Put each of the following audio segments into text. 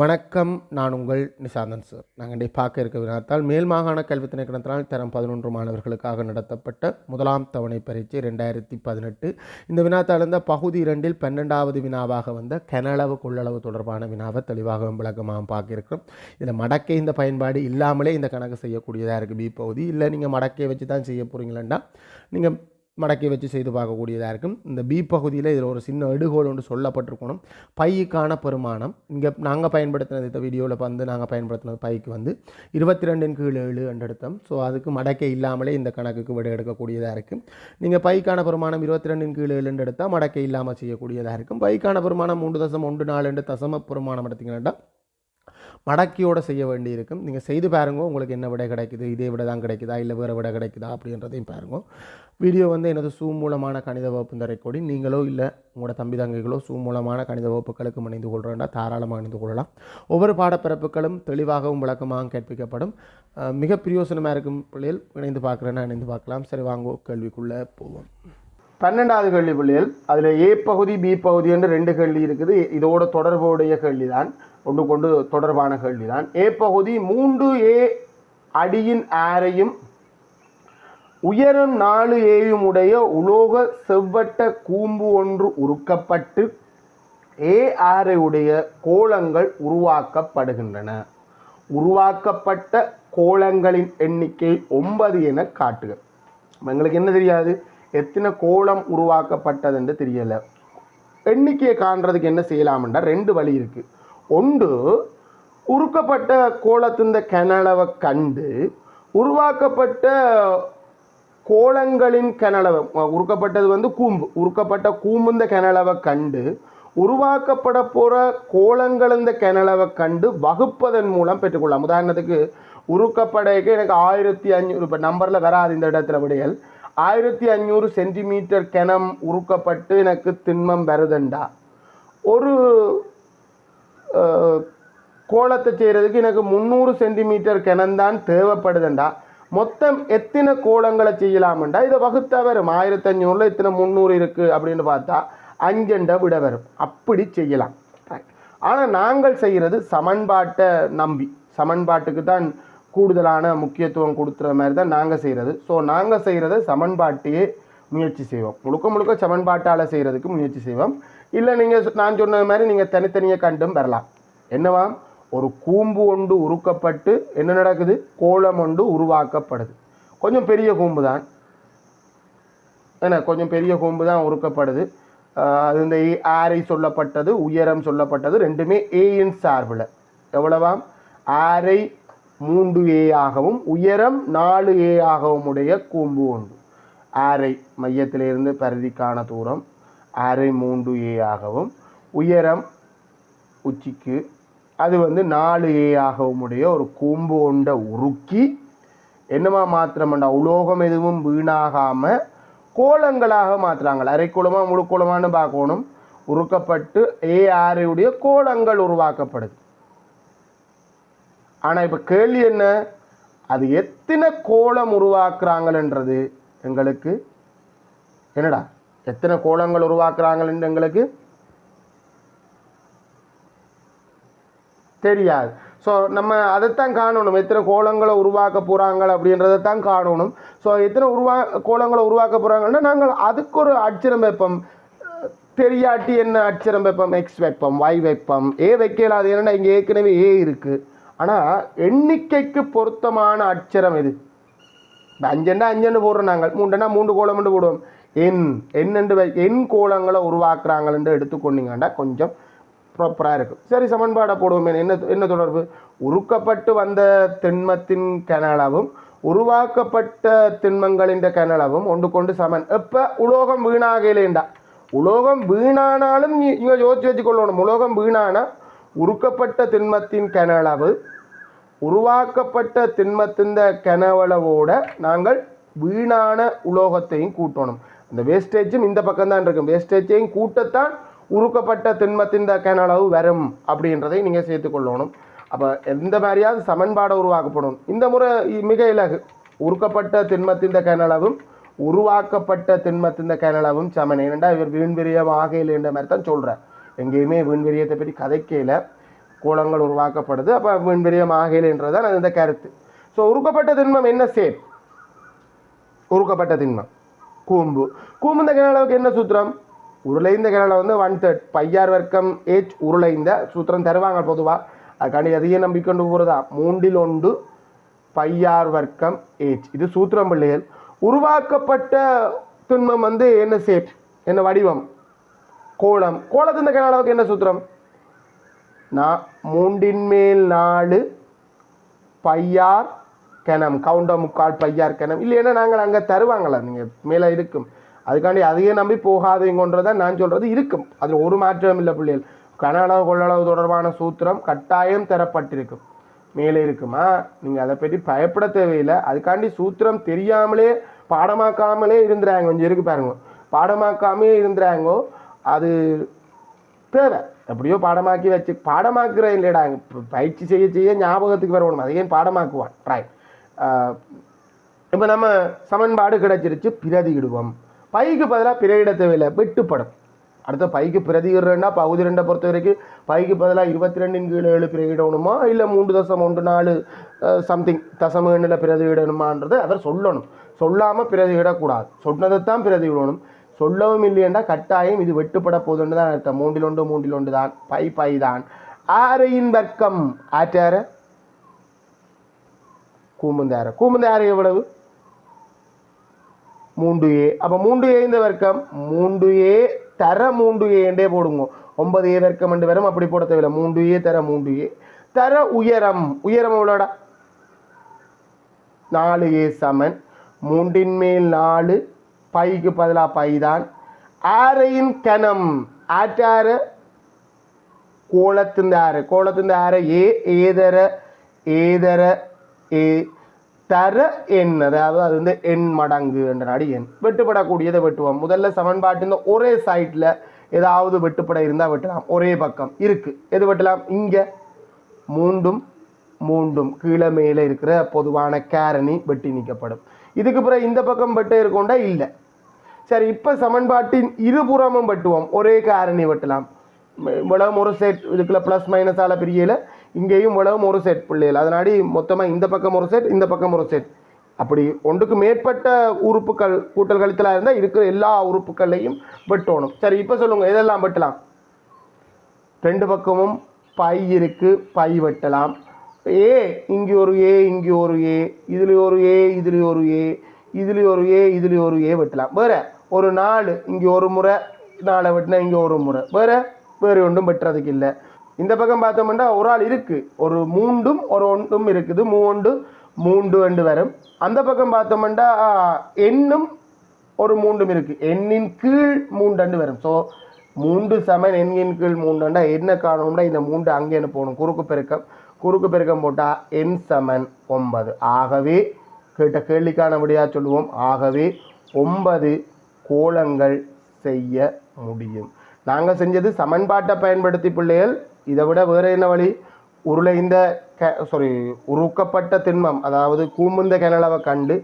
வணக்கம் நான் உங்கள் நிசாந்தன் சார். நாங்கள் இன்றைய பார்க்க இருக்க வினாத்தால் மேல் மாகாண கல்வி திணைக்களத்தினால் தரம் பதினொன்று மாணவர்களுக்காக நடத்தப்பட்ட முதலாம் தவணை பரீட்சை ரெண்டாயிரத்தி பதினெட்டு. இந்த வினாத்தால் இருந்த பகுதி இரண்டில் பன்னெண்டாவது வினாவாக வந்த கனளவு கொள்ளளவு தொடர்பான வினாவை தெளிவாக விளக்கமாக பார்க்கிருக்கிறோம். இதில் மடக்கை இந்த பயன்பாடு இல்லாமலே இந்த கணக்கு செய்யக்கூடியதாக இருக்குது பி பகுதி. இல்லை நீங்கள் மடக்கையை வச்சு தான் செய்ய போகிறீங்களா நீங்கள் மடக்கி வச்சு செய்து பார்க்கக்கூடியதாக இருக்கும். இந்த பி பகுதியில் இதில் ஒரு சின்ன எடுகோல் ஒன்று சொல்லப்பட்டிருக்கணும். பைக்கான பெருமானம். இங்கே நாங்கள் பயன்படுத்தினது இந்த வீடியோவில் வந்து நாங்கள் பயன்படுத்தினது பைக்கு வந்து இருபத்தி ரெண்டின் கீழ் ஏழு என்றெடுத்தோம் ஸோ அதுக்கு மடக்கை இல்லாமலே இந்த கணக்குக்கு விட எடுக்கக்கூடியதாக இருக்கும். நீங்கள் பைக்கான பெருமானம் இருபத்தி ரெண்டின் கீழ் ஏழு எடுத்தால் மடக்கை இல்லாமல் செய்யக்கூடியதாக இருக்கும். பைக்கான பெருமானம் மூன்று தசம் ஒன்று நாலு ரெண்டு தசம பெருமானம் எடுத்திங்கன்னா மடக்கியோட செய்ய வேண்டி இருக்கும் நீங்கள் செய்து பாருங்க உங்களுக்கு என்ன விடை கிடைக்குது இதே விட தான் கிடைக்குதா இல்லை வேறு விட கிடைக்குதா அப்படின்றதையும் பாருங்க. வீடியோ வந்து எனது சூ மூலமான கணித வகுப்பு இந்த ரெக்கார்டிங் நீங்களோ இல்லை உங்களோட தம்பி தங்கைகளோ சூ மூலமான கணித வகுப்புகளுக்கு அணிந்து கொள்கிறேன்டா தாராளமாக அணிந்து கொள்ளலாம். ஒவ்வொரு பாடப்பிறப்புகளும் தெளிவாகவும் விளக்கமாகவும் கேட்பிக்கப்படும். மிக பிரியோசனமாக இருக்கும் பிள்ளைகள் இணைந்து பார்க்குறேன்னா இணைந்து பார்க்கலாம். சரி வாங்கோ கேள்விக்குள்ளே போவோம். பன்னெண்டாவது கேள்வி பிள்ளைகள். அதில் ஏ பகுதி பி பகுதி என்று ரெண்டு கேள்வி இருக்குது. இதோட தொடர்புடைய கேள்வி தான் ஒன்று கொண்டு தொடர்பான கேள்விதான். ஏ பகுதி மூன்று ஏ அடியின் ஆரையும் உயரம் நாலு ஏயும் உடைய உலோக செவ்வட்ட கூம்பு ஒன்று உருக்கப்பட்டு ஏ ஆரையுடைய கோலங்கள் உருவாக்கப்படுகின்றன. உருவாக்கப்பட்ட கோலங்களின் எண்ணிக்கை ஒன்பது என காட்டுக. எங்களுக்கு என்ன தெரியாது? எத்தனை கோலம் உருவாக்கப்பட்டது என்று எண்ணிக்கையை காண்றதுக்கு என்ன செய்யலாம்ன்றா ரெண்டு வழி இருக்குது ஒன்று உருக்கப்பட்ட கோலத்திந்த கனளவை கண்டு உருவாக்கப்பட்ட கோலங்களின் கனளவை உருக்கப்பட்டது வந்து கூம்பு. உருக்கப்பட்ட கூம்புந்த கனளவை கண்டு உருவாக்கப்பட போகிற கோலங்களிந்த கனளவை கண்டு வகுப்பதன் மூலம் பெற்றுக்கொள்ளலாம் உதாரணத்துக்கு உருக்கப்படைக்கு எனக்கு ஆயிரத்தி அஞ்சூறு இப்போ நம்பரில் வராது இந்த இடத்துல விடையல் ஆயிரத்தி அஞ்சூறு சென்டிமீட்டர் கிணம் உருக்கப்பட்டு எனக்கு திண்மம் வருதுண்டா. ஒரு கோலத்தை செய்கிறதுக்கு எனக்கு முந்நூறு சென்டிமீட்டர் கிணந்தான் தேவைப்படுதுண்டா. மொத்தம் எத்தனை கோலங்களை செய்யலாம்டா இதை வகுத்தா வரும். ஆயிரத்தஞ்சூரில் இத்தனை முந்நூறு இருக்குது அப்படின்னு பார்த்தா அஞ்சண்டை விட வரும். அப்படி செய்யலாம். ஆனால் நாங்கள் செய்கிறது சமன்பாட்டை நம்பி. சமன்பாட்டுக்கு தான் கூடுதலான முக்கியத்துவம் கொடுக்குற மாதிரி தான் நாங்கள் செய்கிறது ஸோ நாங்கள் செய்கிறத சமன்பாட்டையே முயற்சி செய்வோம். முழுக்க முழுக்க சமன்பாட்டால் செய்கிறதுக்கு முயற்சி செய்வோம். இல்லை நீங்கள் நான் சொன்ன மாதிரி நீங்கள் தனித்தனியாக கண்டும் பெறலாம். என்னவா? ஒரு கூம்பு ஒன்று உருக்கப்பட்டு என்ன நடக்குது? கோலம் ஒன்று உருவாக்கப்படுது. கொஞ்சம் பெரிய கூம்பு தான் என்ன கொஞ்சம் பெரிய கூம்பு தான் உருக்கப்படுது அது இந்த ஆரை சொல்லப்பட்டது உயரம் சொல்லப்பட்டது ரெண்டுமே ஏயின் சார்பில். எவ்வளவாம் ஆரை மூன்று ஏ ஆகவும் உயரம் நாலு ஏ ஆகவும் உடைய கூம்பு உண்டு ஆரை மையத்திலிருந்து பரிதிக்கான தூரம். ஆரை மூன்று ஏ ஆகவும் உயரம் உச்சிக்கு அது வந்து நாலு ஏ ஆகவும் உடைய ஒரு கூம்பு கொண்ட உருக்கி என்னமா மாத்திரம்டா உலோகம் எதுவும் வீணாகாமல் கோலங்களாக மாற்றுறாங்கள் அரைக்குளமாக முழுக்குளமானு பார்க்கணும். உருக்கப்பட்டு ஏ கோலங்கள் உருவாக்கப்படுது. ஆனால் இப்போ கேள்வி என்ன? அது எத்தனை கோலம் உருவாக்குறாங்கன்றது எங்களுக்கு என்னடா? எத்தனை கோலங்கள் உருவாக்குறாங்கன்னு எங்களுக்கு தெரியாது. ஸோ நம்ம அதைத்தான் காணணும். எத்தனை கோலங்களை உருவாக்க போகிறாங்க அப்படின்றத தான் காணணும். ஸோ எத்தனை உருவா கோலங்களை உருவாக்க போகிறாங்கன்னா நாங்கள் அதுக்கு ஒரு அச்சரம் வைப்போம். தெரியாட்டி என்ன அச்சரம் வைப்போம்? எக்ஸ் வைப்போம் ஒய் வைப்போம். ஏ வைக்கல அது என்னன்னா இங்கே ஏற்கனவே ஏ இருக்குது ஆனால் எண்ணிக்கைக்கு பொருத்தமான அச்சரம் எது? இப்போ அஞ்சண்டா அஞ்சண்டு போடுறோம் நாங்கள். மூண்டனா மூன்று கோலம்னு போடுவோம். எண் எண்ணெண்டு வை எண் கோலங்களை உருவாக்குறாங்கன்னு எடுத்துக்கொண்டீங்கன்னா கொஞ்சம் ப்ராப்பராக இருக்கும். சரி சமன்பாடை போடுவோம். என்ன என்ன தொடர்பு? உருக்கப்பட்டு வந்த திண்மத்தின் கனளவும் உருவாக்கப்பட்ட திண்மங்களின் கனளவும் ஒன்று கொண்டு சமன். எப்போ? உலோகம் வீணாகலேண்டா உலோகம் வீணானாலும் நீங்கள் யோசிச்சு வச்சுக்கொள்ளணும். உலோகம் வீணானா உருக்கப்பட்ட திண்மத்தின் கனளவு உருவாக்கப்பட்ட திண்மத்திந்த கனவளவோட நாங்கள் வீணான உலோகத்தையும் கூட்டணும். அந்த வேஸ்டேஜும் இந்த பக்கம்தான் இருக்கும் வேஸ்டேஜையும் கூட்டத்தான் உருக்கப்பட்ட திண்மத்தின் கனளவு வரும் அப்படின்றதை நீங்கள் சேர்த்துக்கொள்ளணும் அப்போ எந்த மாதிரியாவது சமன்பாடை உருவாக்கப்படும். இந்த முறை மிக இலகு. உருக்கப்பட்ட திண்மத்தின் கனளவும் உருவாக்கப்பட்ட திண்மத்தின் கனளவும் சமன். ஏனெண்டா இவர் வீண்விரியம் ஆகையில் என்ற மாதிரி தான் சொல்கிறார் எங்கேயுமே வீண்விரியத்தை பற்றி கதைக்கையில் கோலங்கள் உருவாக்கப்படுது. அப்போ விண்வெளியம் ஆகலைன்றது தான் இந்த கருத்து. ஸோ உருக்கப்பட்ட திண்மம் என்ன சேர் உருக்கப்பட்ட திண்மம். கூம்பு. கூம்பு இந்த கிணளவுக்கு என்ன சூத்திரம்? உருளைந்த கிணல வந்து ஒன் தேர்ட் பையார் வர்க்கம் ஏச் உருளைந்த சூத்திரம் தருவாங்க பொதுவாக அதுக்காண்டி அதையே நம்பிக்கொண்டு போகிறதா மூன்றில் ஒன்று பையார் வர்க்கம் ஏச் இது சூத்திரம் பிள்ளைகள். உருவாக்கப்பட்ட திண்மம் வந்து என்ன சேப் என்ன வடிவம்? கோலம். கோலத்தின் கிணளவுக்கு என்ன சூத்திரம்? நான் மூன்றின் மேல் நாலு பையார் கிணம் கவுண்ட முக்கால் பையார் கிணம். இல்லைன்னா நாங்கள் அங்கே தருவாங்களா? நீங்கள் மேலே இருக்கும். அதுக்காண்டி அதையே நம்பி போகாதீங்கன்றதை நான் சொல்கிறது இருக்கும். அதில் ஒரு மாற்றம் இல்லை பிள்ளைகள். கன அளவு கொள்ளளவு தொடர்பான சூத்திரம் கட்டாயம் தரப்பட்டிருக்கும். மேலே இருக்குமா. நீங்கள் அதை பற்றி பயப்பட தேவையில்லை. அதுக்காண்டி சூத்திரம் தெரியாமலே பாடமாக்காமலே இருந்துறாங்க. கொஞ்சம் இருக்கு பாருங்க. பாடமாக்காமே இருந்துறாங்கோ அது தேவை. எப்படியோ பாடமாக்கி வச்சு பாடமாக்குற இல்லைடா பயிற்சி செய்ய செய்ய ஞாபகத்துக்கு வரணும். அதை பாடமாக்குவான். ட்ரை இப்போ நம்ம சமன்பாடு கிடைச்சிருச்சு பிரதியிடுவோம். பைக்கு பதிலாக பிறையிட தேவையில்லை வெட்டுப்படும். அடுத்த பைக்கு பிரதியிடுறேன்னா பகுதி ரெண்டை பொறுத்த வரைக்கும் பைக்கு பதிலாக இருபத்தி ரெண்டின் கீழே ஏழு பிரதியிடணுமா இல்லை மூன்று தசம் ஒன்று நாலு சம்திங் தசம எண்ணில் பிரதியிடணுமான்றது அவர் சொல்லணும். சொல்லாமல் பிரதியிடக்கூடாது. சொன்னதை தான் பிரதியிடணும். சொல்லவும் இல்லையெண்டா கட்டாயம் இது வெட்டுப்பட போதுன்னு தான் அர்த்தம். மூன்றில் ஒன்று மூன்றில் ஒன்று தான் பை பை தான் ஆரையின் வர்க்கம் ஆற்றார கூமுந்தார கூமுந்தார எவ்வளவு? மூன்று ஏ. அப்போ மூன்று ஏ இந்த வர்க்கம் மூன்று ஏ தர மூன்று ஏண்டே போடுங்க. ஒன்பது ஏ வர்க்கம் ரெண்டு வரும் அப்படி போட தேவையில்லை. மூன்று ஏ தர மூன்று ஏ. தர உயரம். உயரம் எவ்வளோடா? நாலு ஏ சமன். மூன்றின் மேல் நாலு. பைக்கு பதிலாக பை தான் ஆரையின் கனம் ஆற்றாறு கோலத்தின் ஆறு. கோலத்தின் ஆறு ஏ ஏதர ஏதர ஏ தர எண். அதாவது அது வந்து எண் மடங்கு என்ற நாடி எண். வெட்டுப்படக்கூடியதை வெட்டுவோம். முதல்ல சமன்பாட்டின் ஒரே சைட்டில் ஏதாவது வெட்டுப்பட இருந்தால் வெட்டலாம். ஒரே பக்கம் இருக்குது எது வெட்டலாம்? இங்கே. மூண்டும் மூண்டும் கீழே மேலே இருக்கிற பொதுவான கேரணி வெட்டி நீக்கப்படும். இதுக்கு பிறகு இந்த பக்கம் வெட்ட இருக்கோண்டா? இல்லை. சரி இப்போ சமன்பாட்டின் இருபுறமும் வெட்டுவோம். ஒரே காரணி வெட்டலாம். இவ்வளவும் ஒரு செட் இதுக்குள்ள ப்ளஸ் மைனஸால் பிரியல. இங்கேயும் இவ்வளவும் ஒரு செட் பிள்ளைகள் அதனாடி மொத்தமாக இந்த பக்கம் ஒரு செட் இந்த பக்கம் ஒரு செட் அப்படி ஒன்றுக்கு மேற்பட்ட உறுப்புகள் கூட்டல் கழித்தலாக இருந்தால் இருக்கிற எல்லா உறுப்புகளையும் வெட்டணும். சரி இப்போ சொல்லுங்கள் எதெல்லாம் வெட்டலாம்? ரெண்டு பக்கமும் பை இருக்குது பை வெட்டலாம். ஏ இங்கே ஒரு ஏ இங்கே ஒரு ஏ இதில் ஒரு ஏ இதில் ஒரு ஏ இதில் ஒரு ஏ இதில் ஒரு ஏ வெட்டலாம். வேறு? ஒரு நாலு இங்கே ஒரு முறை நாளை வெட்டினா இங்கே ஒரு முறை. வேறு வேறு ஒன்றும் வெட்டுறதுக்கு இல்லை. இந்த பக்கம் பார்த்தோம்னா ஒரு ஆள் இருக்குது ஒரு மூண்டும் ஒரு ஒன்றும் இருக்குது. மூண்டு மூண்டு ரெண்டு வரும். அந்த பக்கம் பார்த்தோம்னா எண்ணும் ஒரு மூண்டும் இருக்குது எண்ணின் கீழ் மூண்டண்டு வரும். ஸோ மூன்று சமன் எண்ணின் கீழ் மூண்டண்டா என்ன காரணம்னா இந்த மூண்டு அங்கே போகணும். குறுக்கு பெருக்கம். குறுக்கு பெருக்கம் போட்டால் எண் சமன் ஒன்பது. ஆகவே கேட்ட கேள்விக்கான விடையா சொல்லுவோம். ஆகவே ஒன்பது கோலங்கள் செய்ய முடியும். நாங்கள் செஞ்சது சமன்பாட்டை பயன்படுத்தி பிள்ளைகள். இதை விட வேறு என்ன வழி? உருளைந்த க சாரி உருக்கப்பட்ட திண்மம். அதாவது கூமுந்த கிணளவை கண்டு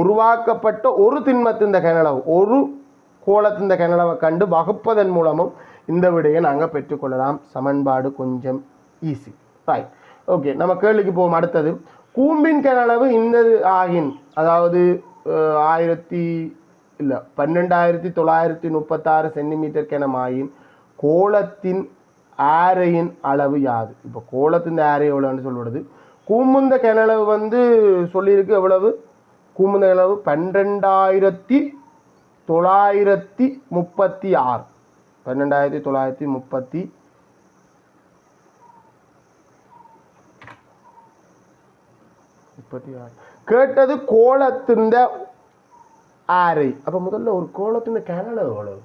உருவாக்கப்பட்ட ஒரு திண்மத்தின் கிணளவு ஒரு கோலத்தின் கிணளவை கண்டு வகுப்பதன் மூலமும் இந்த விடையை நாங்கள் பெற்றுக்கொள்ளலாம். சமன்பாடு கொஞ்சம் ஈஸி ரைட் ஓகே நம்ம கேள்விக்கு போவோம். அடுத்தது கூம்பின் கிணளவு இந்த ஆகின் அதாவது ஆயிரத்தி இல்லை பன்னெண்டாயிரத்தி தொள்ளாயிரத்தி முப்பத்தாறு சென்டிமீட்டர் கிணமாயின் கோலத்தின் ஆரையின் அளவு யாது? இப்போ கோலத்தின் ஆரை எவ்வளோன்னு சொல்லுவது கூமுந்த கிணளவு வந்து சொல்லியிருக்கு எவ்வளவு? கூமுந்த கிணளவு பன்னெண்டாயிரத்தி தொள்ளாயிரத்தி முப்பத்தி ஆறு பன்னெண்டாயிரத்தி தொள்ளாயிரத்தி முப்பத்தி முப்பத்தி ஆறு கேட்டது கோலத்தின் ஆரை. அப்போ முதல்ல ஒரு கோலத்தின் கிணறு எவ்வளவு?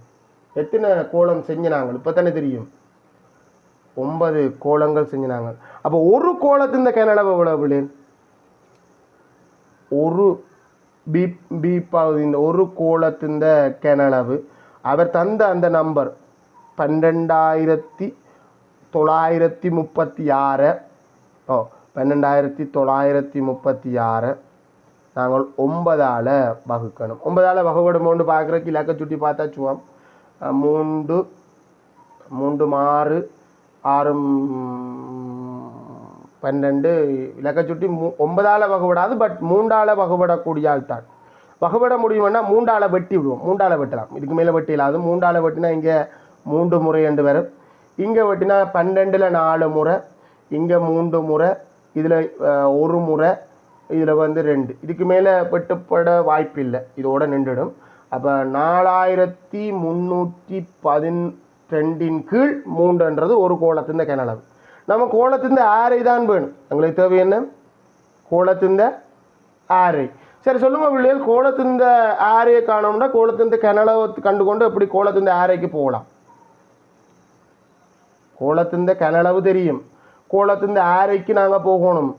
எத்தனை கோலம் செஞ்சினாங்க? இப்போ தானே தெரியும். ஒன்பது கோலங்கள் செஞ்சினாங்க. அப்போ ஒரு கோலத்தின் கிணளவு எவ்வளவு பிள்ளைகள் ஒரு பீப் பீப்பாவது இந்த ஒரு கோலத்தின் கிணளவு அவர் தந்த அந்த நம்பர் பன்னெண்டாயிரத்தி தொள்ளாயிரத்தி முப்பத்தி ஆறு. ஓ பன்னெண்டாயிரத்தி தொள்ளாயிரத்தி முப்பத்தி ஆறு. நாங்கள் ஒன்பதால் வகுக்கணும். ஒன்பதால் வகுவிடுமோண்டு பார்க்குறக்கு இலக்க சுட்டி பார்த்தா சுவம் மூன்று மூன்று ஆறு ஆறு பன்னெண்டு இலக்க சுட்டி மூ ஒன்பதால் வகுபடாது பட் மூன்றால் வகுபடக்கூடிய ஆள் தான். வகுபட முடியும்னா மூன்றால் வெட்டி விடுவோம். மூன்றால் வெட்டலாம். இதுக்கு மேலே வெட்டி இல்லாது. மூன்றால் வெட்டினா இங்கே மூன்று முறை என்று வரும். இங்கே வெட்டினா பன்னெண்டில் நாலு முறை இங்கே மூன்று முறை இதில் ஒரு முறை இதில் வந்து ரெண்டு. இதுக்கு மேலே வெட்டுப்பட வாய்ப்பில்லை. இதோட நின்றுடும். அப்போ நாலாயிரத்தி முந்நூற்றி பதின்ரெண்டின் கீழ் மூன்றுன்றது ஒரு கோலத்திந்த கனளவு நம்ம கோலத்திந்த ஆரை தான் வேணும். எங்களுக்கு தேவை என்ன? கோலத்திந்த ஆரை சரி சொல்லுங்க பிள்ளைகள் கோலத்திந்த ஆரையை காணோம்னா கோலத்திந்த கிணளவை கண்டுகொண்டு எப்படி கோலத்திந்த ஆரைக்கு போகலாம்? கோலத்திந்த கனளவு தெரியும். கோலத்திந்த ஆரைக்கு நாங்கள் போகணும்.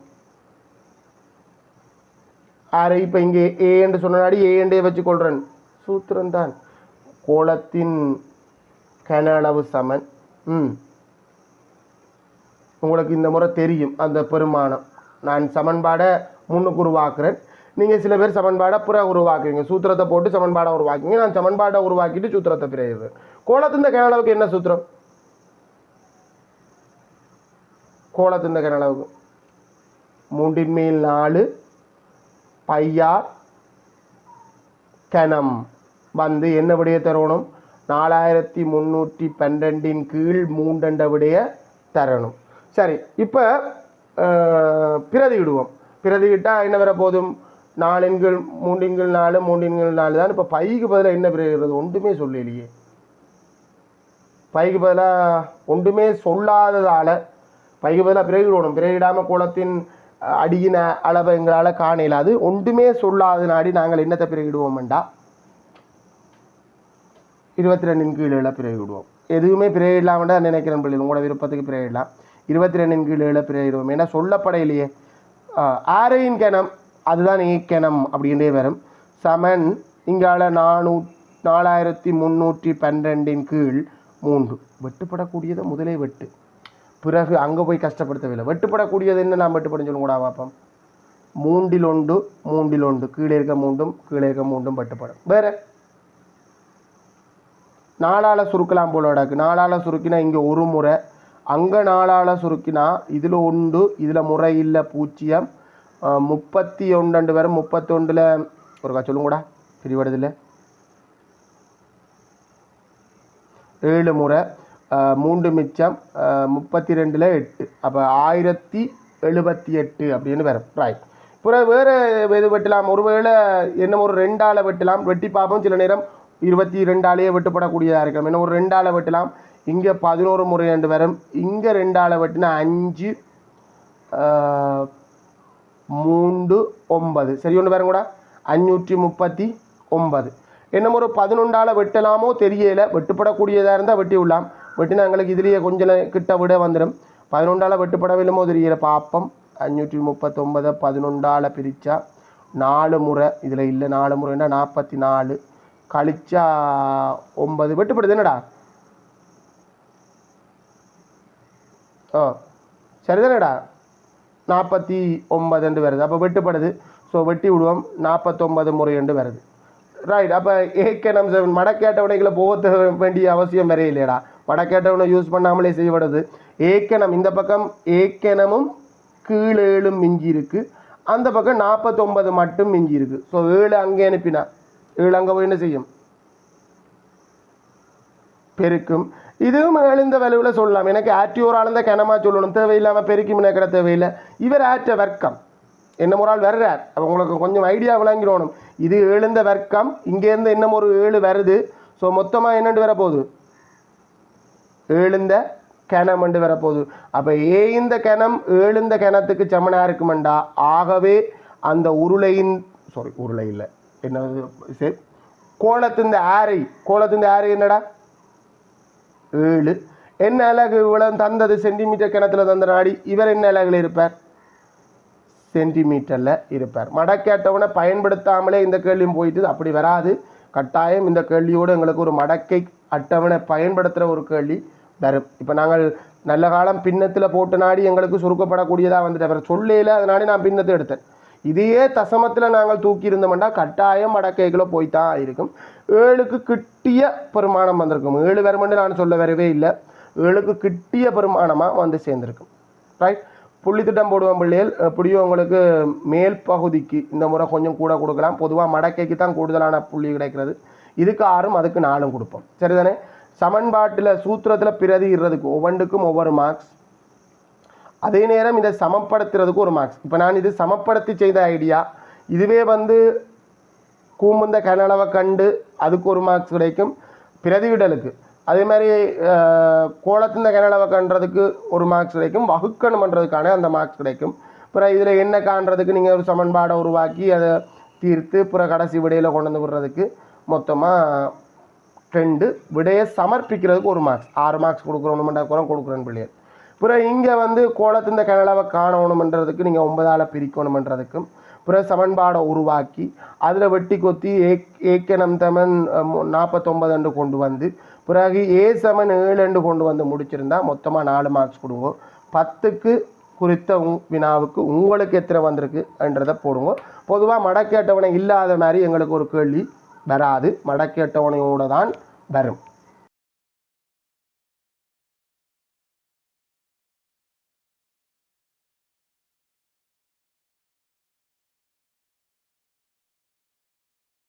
ஆரை இப்போ இங்கே ஏ என்று சொன்னாடி ஏ என்றே வச்சுக்கொள்கிறேன் கொள்கிறேன் தான் கோலத்தின் கனளவு சமன். ம். உங்களுக்கு இந்த முறை தெரியும் அந்த பெருமானம். நான் சமன்பாடை முன்னுக்கு உருவாக்குறேன். நீங்கள் சில பேர் சமன்பாடை புற உருவாக்குறீங்க சூத்திரத்தை போட்டு சமன்பாடை உருவாக்குங்க நான் சமன்பாடை உருவாக்கிட்டு சூத்திரத்தை பிறகு. கோலத்தின் கனளவுக்கு என்ன சூத்திரம்? கோலத்தின் கனளவுக்கு மூன்றின் மேல் நாலு பையார் கணம். வந்து என்ன விடைய தரணும்? நாலாயிரத்தி முந்நூற்றி பன்னெண்டின் கீழ் மூண்டண்ட விடைய தரணும். சரி இப்போ பிரதியிடுவோம். பிரதியிட்டால் என்ன வர போதும் நாலின்கள் மூன்றின்கள் நாலு மூன்றின்கள் நாலு தான். இப்போ பைக்கு பதிலாக என்ன பிறகுறது ஒன்றுமே சொல்லலையே. பைக்கு பதிலாக ஒன்றுமே சொல்லாததால் பைக்கு பதிலாக பிறகு பிரதிடாமல் குளத்தின் அடியின் அளவை எங்களால் காண இயலாது. ஒன்றுமே சொல்லாத நாடி நாங்கள் என்னத்தை பிறகிடுவோம்டா இருபத்தி ரெண்டின் கீழே பிறகிடுவோம் எதுவுமே பிரதிடலாம்டா நினைக்கிறேன் பிள்ளை உங்களோட விருப்பத்துக்கு பிறகிடலாம் இருபத்தி ரெண்டின் கீழ் ஏழை பிறகிடுவோம் ஏன்னா சொல்லப்படையிலேயே ஆரையின் கிணம் அதுதான் ஏக்கிணம் அப்படின்றே வரும். சமன் இங்கால நானூ நாலாயிரத்தி முந்நூற்றி பன்னெண்டின் கீழ் மூன்று. வெட்டுப்படக்கூடியதை முதலே வெட்டு. பிறகு அங்கே போய் கஷ்டப்படுத்தவில்லை. வெட்டுப்படக்கூடியது என்ன? நான் வெட்டுப்படும் சொல்லுங்க கூட பார்ப்போம் மூண்டில் ஒன்று மூண்டில் ஒன்று. கீழே இருக்க மூண்டும் கீழே இருக்க மூண்டும் வெட்டுப்படும். வேறு? நாளால் சுருக்கலாம் போல கிடக்கு. நாளால் சுருக்கினா இங்கே ஒரு முறை. அங்கே நாளால் சுருக்கினா இதில் உண்டு இதில் முறை இல்லை பூஜ்ஜியம். முப்பத்தி ஒன்று வரும் முப்பத்தொண்டில் ஒருக்கா சொல்லுங்கடா பிரிவடுதில்லை ஏழு முறை. மூன்று மிச்சம் முப்பத்தி ரெண்டில் எட்டு. அப்போ ஆயிரத்தி எழுபத்தி எட்டு அப்படின்னு வரும். ரைட் பிறகு வேறு எது வெட்டலாம்? ஒருவேளை என்ன ஒரு ரெண்டால் வெட்டலாம்? வெட்டி பார்ப்போம். சில நேரம் இருபத்தி ரெண்டாலேயே வெட்டுப்படக்கூடியதாக இருக்கும் என்ன ஒரு ரெண்டால் வெட்டலாம்? இங்கே பதினோரு முறை ரெண்டு வரும். இங்கே ரெண்டால் வெட்டினா அஞ்சு மூன்று ஒன்பது. சரி ஒன்று பாருங்க கூட. அஞ்சூற்றி முப்பத்தி ஒன்பது. என்ன ஒரு பதினொன்றால் வெட்டலாமோ தெரியலை. வெட்டுப்படக்கூடியதாக இருந்தால் வெட்டி விடலாம் வெட்டினா எங்களுக்கு இதுலேயே கொஞ்சம் கிட்ட விட வந்துடும் பதினொன்றால் வெட்டுப்படவில்லைமோ தெரியல. பாப்பம் அஞ்சூற்றி முப்பத்தொன்பதை பதினொன்றால் பிரித்தா நாலு முறை. இதில் இல்லை நாலு முறைன்னா நாற்பத்தி நாலு கழிச்சா ஒன்பது. வெட்டுப்படுது என்னடா? ஓ சரிதானடா? நாற்பத்தி ஒன்பது என்று வருது. அப்போ வெட்டுப்படுது. ஸோ வெட்டி விடுவோம். நாற்பத்தொம்பது முறை என்று வருது. ரைட் அப்போ ஏக்கனம் செவன் மடக்கேட்டவனைகளை போக வேண்டிய அவசியம் வரைய வடக்கேட்டவனை யூஸ் பண்ணாமலே செய்யப்படுது. ஏக்கணம் இந்த பக்கம் ஏக்கணமும் கீழேழும் மிஞ்சி இருக்கு. அந்த பக்கம் நாற்பத்தொன்பது மட்டும் மிஞ்சி இருக்கு. ஸோ ஏழு அங்கே அனுப்பினா ஏழு அங்கே போய் என்ன செய்யும்? பெருக்கும். இதுவும் எழுந்த வலுவில் சொல்லலாம். எனக்கு ஆற்றி ஒரு ஆளுந்த கிணமா சொல்லணும். தேவையில்லாமல் பெருக்கி முன்னேக்கிற தேவையில்லை. இவர் ஆற்ற வர்க்கம். என்ன ஒரு ஆள் வர்றார்? அப்போ உங்களுக்கு கொஞ்சம் ஐடியா விளங்கிடணும். இது எழுந்த வர்க்கம். இங்கேருந்து இன்னும் ஒரு ஏழு வருது. ஸோ மொத்தமாக என்னென்று வரப்போகுது? ஏழுந்த கிணம் என்று வரப்போகுது. அப்போ ஏ இந்த கிணம் ஏழுந்த கிணத்துக்கு சமனாக இருக்குமெண்டா? ஆகவே அந்த உருளையின் சாரி உருளை இல்லை. என்னது? சரி கோலத்தின் ஆரை கோலத்தின் ஆரை என்னடா? ஏழு. என்ன அழகு இவ்வளவு தந்தது? சென்டிமீட்டர் கிணத்துல தந்த நாடி இவர் என்ன அழகில் இருப்பார்? சென்டிமீட்டரில் இருப்பார். மடக்கேட்டவனை பயன்படுத்தாமலே இந்த கேள்வியும் போயிட்டு அப்படி வராது. கட்டாயம் இந்த கேள்வியோடு எங்களுக்கு ஒரு மடக்கை அட்டவணை பயன்படுத்துகிற ஒரு கேள்வி. தரும். இப்போ நாங்கள் நல்ல காலம் பின்னத்தில் போட்டு நாடி எங்களுக்கு சுருக்கப்படக்கூடியதாக வந்துட்டு அவர் சொல்லையில் அதனாலே நான் பின்னத்தை எடுத்தேன். இதையே தசமத்தில் நாங்கள் தூக்கி இருந்தோம்னா கட்டாயம் மடக்கைகளை போய்த்தான் இருக்கும். ஏழுக்கு கிட்டிய பெருமானம் வந்திருக்கும். ஏழு வருமென்று நான் சொல்ல வரவே இல்லை. ஏழுக்கு கிட்டிய பெருமானமாக வந்து சேர்ந்திருக்கும். ரைட் புள்ளி திட்டம் போடுவோம் பிள்ளைகள். எப்படியும் உங்களுக்கு மேல் பகுதிக்கு இந்த முறை கொஞ்சம் கூட கொடுக்கலாம். பொதுவாக மடக்கைக்கு தான் கூடுதலான புள்ளி கிடைக்கிறது. இதுக்கு ஆறும் அதுக்கு நாலும் கொடுப்போம். சரிதானே? சமன்பாட்டில் சூத்திரத்தில் பிரதிடுறதுக்கு ஒவ்வொன்றுக்கும் ஒவ்வொரு மார்க்ஸ் அதே நேரம் இதை சமப்படுத்துறதுக்கு ஒரு மார்க்ஸ் இப்போ நான் இது சமப்படுத்தி செய்த ஐடியா இதுவே வந்து கூமுந்த கனளவை கண்டு அதுக்கு ஒரு மார்க்ஸ் கிடைக்கும். பிரதிவிடலுக்கு அதே மாதிரி அஹ், கோலத்திந்த கனளவை கண்டுறதுக்கு ஒரு மார்க்ஸ் கிடைக்கும். வகுக்கணுமன்றதுக்கான அந்த மார்க்ஸ் கிடைக்கும். அப்புறம் இதில் என்ன காண்றதுக்கு நீங்கள் ஒரு சமன்பாடை உருவாக்கி அதை தீர்த்து புற கடைசி விடையில் கொண்டு வந்து விடுறதுக்கு மொத்தமாக ரெண்டு விடையை சமர்ப்பிக்கிறதுக்கு ஒரு மார்க்ஸ் ஆறு மார்க்ஸ் கொடுக்குறோம்னா கூட கொடுக்குறேன் பிள்ளைகள் பிறகு இங்கே வந்து கோலத்திந்த கனலாவை காணணுமன்றதுக்கு நீங்கள் ஒன்பதால் பிரிக்கணுமன்றதுக்கும் பிறகு சமன்பாடை உருவாக்கி அதில் வெட்டி கொத்தி ஏக் ஏக்கனம் தமன் நாற்பத்தொம்பது அண்டு கொண்டு வந்து பிறகு ஏ சமன் ஏழு அண்டு கொண்டு வந்து முடிச்சிருந்தா மொத்தமாக நாலு மார்க்ஸ் கொடுங்க. பத்துக்கு குறித்த உ வினாவுக்கு உங்களுக்கு எத்தனை வந்திருக்குன்றதை போடுங்க. பொதுவாக மடக்கேட்டவனை இல்லாத மாதிரி எங்களுக்கு ஒரு கேள்வி. வராது. மடக்கெட்டவனையோடு தான் வரும்.